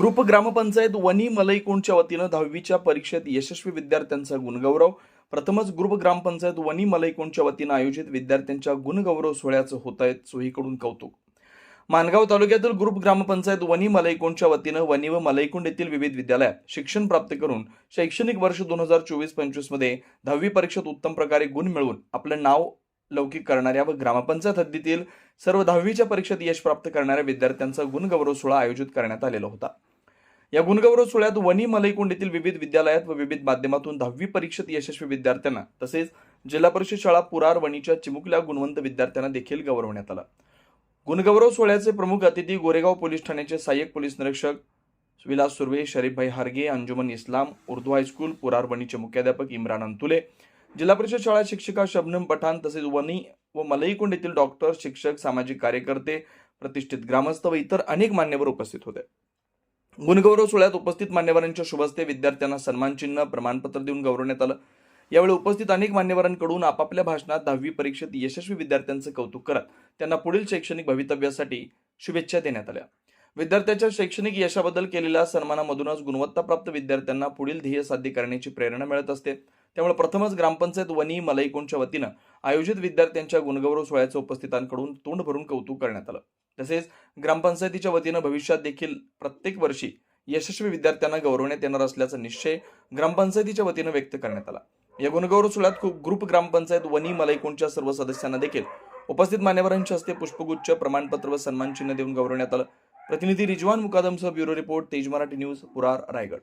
Group ग्रामपंचायत वनी मलईकोंडच्या वतीनं दहावीच्या परीक्षेत यशस्वी विद्यार्थ्यांचा गुणगौरव. प्रथमच ग्रुप ग्रामपंचायत वनी मलईकोंडच्या वतीनं आयोजित विद्यार्थ्यांच्या गुणगौरव सोहळ्याचं होत आहे सोहीकडून कौतुक. मानगाव तालुक्यातील ग्रुप ग्रामपंचायत वनी मलईकोंडच्या वतीनं वनी व मलईकोंड येथील विविध विद्यालयात शिक्षण प्राप्त करून शैक्षणिक वर्ष दोन हजार चोवीस पंचवीसमध्ये दहावी परीक्षेत उत्तम प्रकारे गुण मिळवून आपलं नाव लौकिक करणाऱ्या व ग्रामपंचायत हद्दीतील सर्व दहावीच्या परीक्षेत यश प्राप्त करणाऱ्या विद्यार्थ्यांचा गुणगौरव सोहळा आयोजित करण्यात आलेला होता. या गुणगौरव सोहळ्यात वनी मलईकोंड येथील विविध विद्यालयात व विविध माध्यमातून दहावी परीक्षेत यशस्वी विद्यार्थ्यांना तसेच जिल्हा परिषद शाळा पुरार वणीच्या चिमुकल्या गुणवंत विद्यार्थ्यांना देखील गौरवण्यात आला. गुणगौरव सोहळ्याचे प्रमुख अतिथी गोरेगाव पोलीस ठाण्याचे सहाय्यक पोलीस निरीक्षक विलास सुर्वे शरीफभाई हार्गे अंजुमन इस्लाम उर्दू हायस्कूल पुरार वणीचे मुख्याध्यापक इम्रान अंतुले जिल्हा परिषद शाळा शिक्षिका शबनम पठाण तसेच वनी व मलईकुंड येथील डॉक्टर शिक्षक सामाजिक कार्यकर्ते प्रतिष्ठित ग्रामस्थ व इतर अनेक मान्यवर उपस्थित होते. गुणगौरव सोहळ्यात उपस्थित मान्यवरांच्या शुभस्ते विद्यार्थ्यांना सन्मानचिन्ह प्रमाणपत्र देऊन गौरवण्यात आलं. यावेळी उपस्थित अनेक मान्यवरांकडून आपापल्या भाषणात दहावी परीक्षेत यशस्वी विद्यार्थ्यांचं कौतुक करत त्यांना पुढील शैक्षणिक भवितव्यासाठी शुभेच्छा देण्यात आल्या. विद्यार्थ्याच्या शैक्षणिक यशाबद्दल केलेल्या सन्मानामधूनच गुणवत्ताप्राप्त विद्यार्थ्यांना पुढील ध्येय साध्य करण्याची प्रेरणा मिळत असते. त्यामुळे प्रथमच ग्रामपंचायत वनी मलईकोंडच्या वतीनं आयोजित विद्यार्थ्यांच्या गुणगौरव सोहळ्याचं उपस्थितांकडून तोंड भरून कौतुक करण्यात आलं. तसेच ग्रामपंचायतीच्या वतीनं भविष्यात देखील प्रत्येक वर्षी यशस्वी विद्यार्थ्यांना गौरवण्यात येणार असल्याचा निश्चय ग्रामपंचायतीच्या वतीनं व्यक्त करण्यात आला. या गुणगौरव सोहळ्यात खूप ग्रुप ग्रामपंचायत वनी मलईकोंडच्या सर्व सदस्यांना देखील उपस्थित मान्यवरांच्या हस्ते पुष्पगुच्छ प्रमाणपत्र व सन्मान चिन्ह देऊन गौरवण्यात आलं. प्रतिनिधी रिजवान मुकादमसह ब्युरो रिपोर्ट तेज मराठी न्यूज पुरार रायगड.